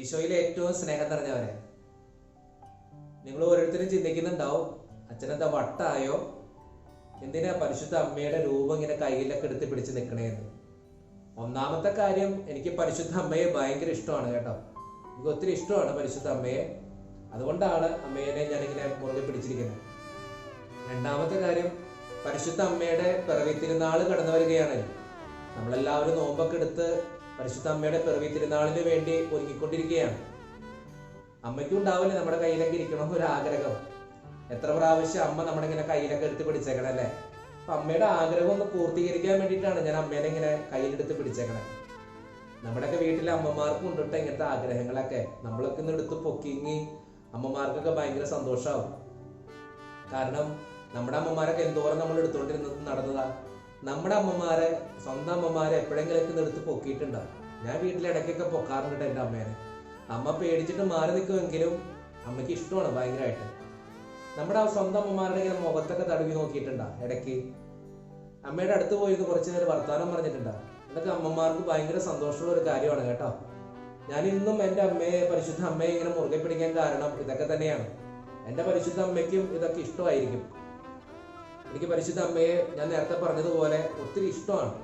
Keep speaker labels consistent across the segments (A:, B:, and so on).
A: ഈശോയിലെ ഏറ്റവും സ്നേഹം നിറഞ്ഞവരെ. നിങ്ങൾ ഓരോരുത്തരും ചിന്തിക്കുന്നുണ്ടാവും അച്ഛനെന്താ വട്ടായോ? എന്തിനാ പരിശുദ്ധ അമ്മയുടെ രൂപം ഇങ്ങനെ കയ്യിലൊക്കെ എടുത്ത് പിടിച്ച് നിൽക്കണേന്ന് ഒന്നാമത്തെ കാര്യം എനിക്ക് പരിശുദ്ധ അമ്മയെ ഭയങ്കര ഇഷ്ടമാണ് കേട്ടോ. എനിക്ക് ഒത്തിരി ഇഷ്ടമാണ് പരിശുദ്ധ അമ്മയെ. അതുകൊണ്ടാണ് അമ്മേനെ ഞാനിങ്ങനെ മുറുകെ പിടിച്ചിരിക്കുന്നത്. രണ്ടാമത്തെ കാര്യം പരിശുദ്ധ അമ്മയുടെ പിറവി തിരുനാൾ കടന്നു വരികയാണല്ലോ. നമ്മളെല്ലാവരും നോമ്പൊക്കെ എടുത്ത് പരിശുദ്ധ അമ്മയുടെ പിറവി തിരുനാളിന് വേണ്ടി ഒരുങ്ങിക്കൊണ്ടിരിക്കുകയാണ്. അമ്മയ്ക്കും ഉണ്ടാവില്ലേ നമ്മുടെ കയ്യിലൊക്കെ ഇരിക്കണം ഒരു ആഗ്രഹം. എത്ര പ്രാവശ്യം അമ്മ നമ്മുടെ ഇങ്ങനെ കയ്യിലൊക്കെ എടുത്ത് പിടിച്ചേക്കണം അല്ലേ? അപ്പൊ അമ്മയുടെ ആഗ്രഹം ഒന്ന് പൂർത്തീകരിക്കാൻ വേണ്ടിയിട്ടാണ് ഞാൻ അമ്മേനെ ഇങ്ങനെ കയ്യിലെടുത്ത് പിടിച്ചേക്കണേ. നമ്മുടെയൊക്കെ വീട്ടിലെ അമ്മമാർക്കും ഉണ്ട് ഇങ്ങനത്തെ ആഗ്രഹങ്ങളൊക്കെ. നമ്മളൊക്കെ ഇന്ന് എടുത്ത് പൊക്കിങ്ങി അമ്മമാർക്കൊക്കെ ഭയങ്കര സന്തോഷമാവും കാരണം നമ്മുടെ അമ്മമാരൊക്കെ എന്തോരം നമ്മൾ എടുത്തുകൊണ്ടിരുന്നത് നടന്നതാ. നമ്മുടെ അമ്മമാരെ സ്വന്തം അമ്മമാരെ എപ്പോഴെങ്കിലൊക്കെ എടുത്ത് പൊക്കിയിട്ടുണ്ടാവും ഞാൻ വീട്ടിൽ ഇടയ്ക്കൊക്കെ പൊക്കാറുണ്ട് എന്റെ അമ്മേനെ. അമ്മ പേടിച്ചിട്ട് മാറി നിൽക്കുമെങ്കിലും അമ്മയ്ക്ക് ഇഷ്ടമാണ് ഭയങ്കരമായിട്ട് നമ്മുടെ സ്വന്തം അമ്മമാരുടെ ഇങ്ങനെ മുഖത്തൊക്കെ തടവി നോക്കിയിട്ടുണ്ടാ ഇടയ്ക്ക്? അമ്മയുടെ അടുത്ത് പോയിരുന്നു കുറച്ച് നേരം വർത്തമാനം പറഞ്ഞിട്ടുണ്ടാ? അതൊക്കെ അമ്മമാർക്ക് ഭയങ്കര സന്തോഷമുള്ള ഒരു കാര്യമാണ് കേട്ടോ. ഞാൻ ഇന്നും എന്റെ അമ്മയെ പരിശുദ്ധ അമ്മയെ ഇങ്ങനെ മുറുകെ പിടിക്കാൻ കാരണം ഇതൊക്കെ തന്നെയാണ്. എന്റെ പരിശുദ്ധ അമ്മയ്ക്കും ഇതൊക്കെ ഇഷ്ടമായിരിക്കും. എനിക്ക് പരിശുദ്ധ അമ്മയെ ഞാൻ നേരത്തെ പറഞ്ഞതുപോലെ ഒത്തിരി ഇഷ്ടമാണ്.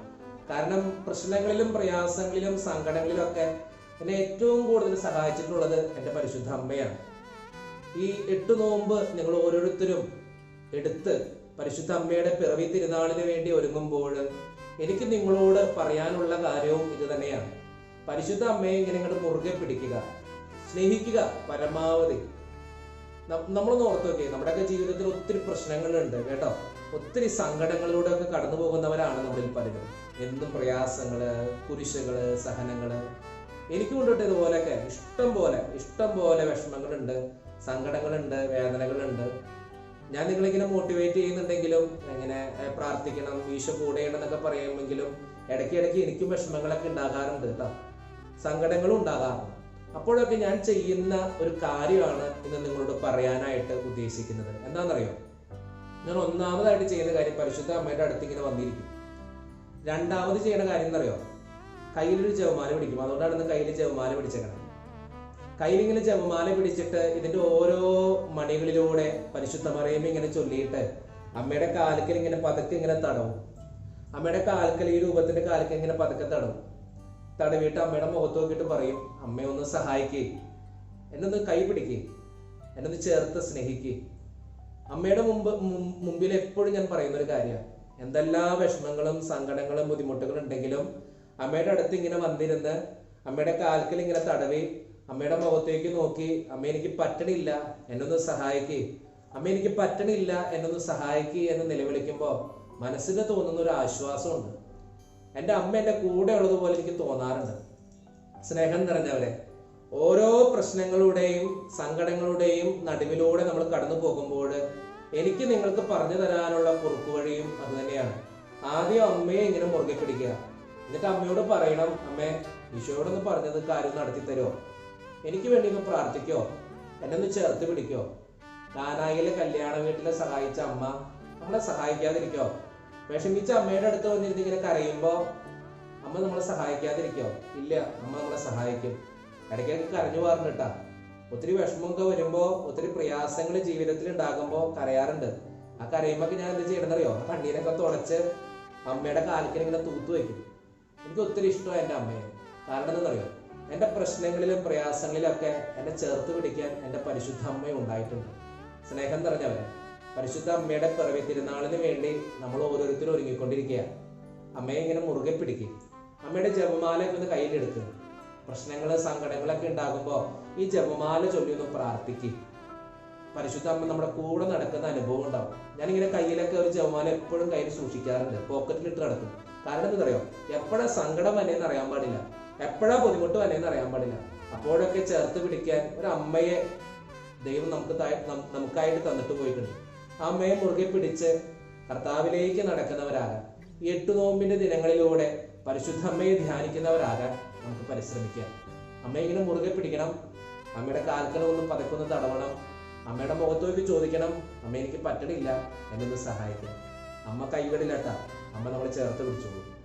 A: കാരണം പ്രശ്നങ്ങളിലും പ്രയാസങ്ങളിലും സങ്കടങ്ങളിലും ഒക്കെ എന്നെ ഏറ്റവും കൂടുതൽ സഹായിച്ചിട്ടുള്ളത് എന്റെ പരിശുദ്ധ അമ്മയാണ്. ഈ എട്ട് നോമ്പ് നിങ്ങൾ ഓരോരുത്തരും എടുത്ത് പരിശുദ്ധ അമ്മയുടെ പിറവി തിരുനാളിന് വേണ്ടി ഒരുങ്ങുമ്പോൾ എനിക്ക് നിങ്ങളോട് പറയാനുള്ള കാര്യവും ഇത് തന്നെയാണ്. പരിശുദ്ധ അമ്മയെ ഇങ്ങനെ ഇങ്ങോട്ട് മുറുകെ പിടിക്കുക സ്നേഹിക്കുക പരമാവധി. നമ്മൾ ഓർത്ത് നോക്കിയേ നമ്മുടെയൊക്കെ ജീവിതത്തിൽ ഒത്തിരി പ്രശ്നങ്ങളുണ്ട് കേട്ടോ. ഒത്തിരി സങ്കടങ്ങളിലൂടെ ഒക്കെ കടന്നു പോകുന്നവരാണ് നമ്മളിൽ പലരും. എന്നും പ്രയാസങ്ങൾ കുരിശകൾ സഹനങ്ങൾ. എനിക്കും കൊണ്ടിട്ട് ഇതുപോലെയൊക്കെ. ഇഷ്ടം പോലെ ഇഷ്ടം പോലെ വിഷമങ്ങളുണ്ട് സങ്കടങ്ങളുണ്ട് വേദനകളുണ്ട്. ഞാൻ നിങ്ങളിങ്ങനെ മോട്ടിവേറ്റ് ചെയ്യുന്നുണ്ടെങ്കിലും എങ്ങനെ പ്രാർത്ഥിക്കണം ഈശോ കൂടെയുണ്ടെന്നൊക്കെ പറയുമെങ്കിലും ഇടയ്ക്ക് ഇടയ്ക്ക് എനിക്കും വിഷമങ്ങളൊക്കെ ഉണ്ടാകാറുണ്ട് കേട്ടോ. സങ്കടങ്ങളും ഉണ്ടാകാറുണ്ട്. അപ്പോഴൊക്കെ ഞാൻ ചെയ്യുന്ന ഒരു കാര്യമാണ് ഇന്ന് നിങ്ങളോട് പറയാനായിട്ട് ഉദ്ദേശിക്കുന്നത്. എന്താണെന്നറിയോ? ഞാൻ ഒന്നാമതായിട്ട് ചെയ്യുന്ന കാര്യം പരിശുദ്ധ അമ്മയുടെ അടുത്ത് ഇങ്ങനെ വന്നിരിക്കും. രണ്ടാമത് ചെയ്യുന്ന കാര്യം എന്നറിയോ കയ്യിലൊരു ജവമാല പിടിക്കും. അതുകൊണ്ടാണ് ഇന്ന് കയ്യിൽ ജവമാല പിടിച്ചേക്കണം കയ്യിലിങ്ങനെ ജപമാല പിടിച്ചിട്ട് ഇതിന്റെ ഓരോ മണികളിലൂടെ പരിശുദ്ധ മറിയമ്മ ഇങ്ങനെ ചൊല്ലിയിട്ട് അമ്മയുടെ കാൽക്കൽ ഇങ്ങനെ പതുക്കെ ഇങ്ങനെ തടവും. അമ്മയുടെ കാൽക്കൽ ഈ രൂപത്തിന്റെ കാൽക്കൽ ഇങ്ങനെ പതുക്കെ തടവും. തടവിയിട്ട് അമ്മയുടെ മുഖത്ത് നോക്കിയിട്ട് പറയും അമ്മയെ ഒന്ന് സഹായിക്കേ. എന്നൊന്ന് കൈ പിടിക്കേ. എന്നൊന്ന് ചേർത്ത് സ്നേഹിക്കേ. അമ്മയുടെ മുമ്പ് മുമ്പിൽ എപ്പോഴും ഞാൻ പറയുന്ന ഒരു കാര്യമാണ്. എന്തെല്ലാം വിഷമങ്ങളും സങ്കടങ്ങളും ബുദ്ധിമുട്ടുകളും ഉണ്ടെങ്കിലും അമ്മയുടെ അടുത്ത് ഇങ്ങനെ വന്നിരുന്ന് അമ്മയുടെ കാൽക്കൽ ഇങ്ങനെ തടവി അമ്മയുടെ മുഖത്തേക്ക് നോക്കി അമ്മ എനിക്ക് പറ്റണില്ല എന്നൊന്ന് സഹായിക്കേ. അമ്മ എനിക്ക് പറ്റണില്ല എന്നൊന്ന് സഹായിക്കേ എന്ന് നിലവിളിക്കുമ്പോൾ മനസ്സിന് തോന്നുന്ന ഒരു ആശ്വാസമുണ്ട്. എന്റെ അമ്മ എന്റെ കൂടെ ഉള്ളതുപോലെ എനിക്ക് തോന്നാറുണ്ട്. സ്നേഹം നിറഞ്ഞവരെ ഓരോ പ്രശ്നങ്ങളുടെയും സങ്കടങ്ങളുടെയും നടുവിലൂടെ നമ്മൾ കടന്നു പോകുമ്പോൾ എനിക്ക് നിങ്ങൾക്ക് പറഞ്ഞു തരാനുള്ള കുറുക്കു വഴിയും അത് തന്നെയാണ്. ആദ്യം അമ്മയെ ഇങ്ങനെ മുറുകെ പിടിക്കുക. എന്നിട്ട് അമ്മയോട് പറയണം അമ്മേ ഈശോയോടൊന്ന് പറഞ്ഞത് കാര്യം നടത്തി തരുമോ എനിക്ക് വേണ്ടി ഒന്ന് പ്രാർത്ഥിക്കോ? എന്നെ ഒന്ന് ചേർത്ത് പിടിക്കോ? കാനായിലെ കല്യാണ വീട്ടിലെ സഹായിച്ച അമ്മ നമ്മളെ സഹായിക്കാതിരിക്കോ? വിഷമിച്ച അമ്മയുടെ അടുത്ത് വന്നിരുന്ന് ഇങ്ങനെ അമ്മ നമ്മളെ സഹായിക്കാതിരിക്കോ? ഇല്ല അമ്മ നമ്മളെ സഹായിക്കും. ഇടയ്ക്കൊക്കെ കരഞ്ഞു പറഞ്ഞിട്ടാ ഒത്തിരി വിഷമമൊക്കെ വരുമ്പോ ഒത്തിരി പ്രയാസങ്ങൾ ജീവിതത്തിൽ ഉണ്ടാകുമ്പോ കരയാറുണ്ട്. ആ കരയുമ്പോ ഞാൻ എന്ത് ചെയ്യണമെന്നറിയോ? ആ കണ്ണീരൊക്കെ തുടച്ച് അമ്മയുടെ കാലിക്കൽ ഇങ്ങനെ തൂത്തു വയ്ക്കും എനിക്ക് ഒത്തിരി ഇഷ്ടമാണ് എന്റെ അമ്മയെ. കാരണം എന്താണെന്നറിയോ? എന്റെ പ്രശ്നങ്ങളിലും പ്രയാസങ്ങളിലും ഒക്കെ എന്നെ ചേർത്ത് പിടിക്കാൻ എന്റെ പരിശുദ്ധ അമ്മ ഉണ്ടായിട്ടുണ്ട്. സ്നേഹം നിറഞ്ഞവരെ പരിശുദ്ധ അമ്മയുടെ പിറവി തിരുനാളിന് വേണ്ടി നമ്മൾ ഓരോരുത്തരും ഒരുങ്ങിക്കൊണ്ടിരിക്കുകയാണ്. അമ്മയെ ഇങ്ങനെ മുറുകെ പിടിക്കും. അമ്മയുടെ ജപമാലയൊക്കെ ഒന്ന് കയ്യിലെടുക്കുക പ്രശ്നങ്ങൾ സങ്കടങ്ങളൊക്കെ ഉണ്ടാകുമ്പോൾ ഈ ജപമാല ചൊല്ലി ഒന്ന് പ്രാർത്ഥിക്കും. പരിശുദ്ധ അമ്മ നമ്മുടെ കൂടെ നടക്കുന്ന അനുഭവം ഉണ്ടാവും. ഞാനിങ്ങനെ കയ്യിലൊക്കെ ഒരു ജപമാല എപ്പോഴും കയ്യിൽ സൂക്ഷിക്കാറുണ്ട്. പോക്കറ്റിലിട്ട് നടക്കും. കാരണം എന്താണെന്നറിയോ? എപ്പോഴാ സങ്കടം വന്നേന്ന് അറിയാൻ പാടില്ല. എപ്പോഴാ ബുദ്ധിമുട്ട് വന്നേന്ന് അറിയാൻ പാടില്ല. അപ്പോഴൊക്കെ ചേർത്ത് പിടിക്കാൻ ഒരു അമ്മയെ ദൈവം നമുക്ക് നമുക്കായിട്ട് തന്നിട്ട് പോയിട്ടുണ്ട്. ആ അമ്മയെ മുറുകെ പിടിച്ച് കർത്താവിലേക്ക് നടക്കുന്നവരാകാൻ എട്ടു നോമ്പിന്റെ ദിനങ്ങളിലൂടെ പരിശുദ്ധ അമ്മയെ ധ്യാനിക്കുന്നവരാകാൻ നമുക്ക് പരിശ്രമിക്കാം. അമ്മയെ ഇങ്ങനെ മുറുകെ പിടിക്കണം. അമ്മയുടെ കാൽക്കലം ഒന്ന് പതക്കൊന്ന് തടവണം. അമ്മയുടെ മുഖത്തോക്ക് ചോദിക്കണം അമ്മ എനിക്ക് പറ്റണില്ല. എന്നൊന്ന് സഹായിക്കണം അമ്മ കൈവിടില്ലട്ടാ. അമ്മ നമ്മളെ ചേർത്ത് പിടിച്ചോളൂ.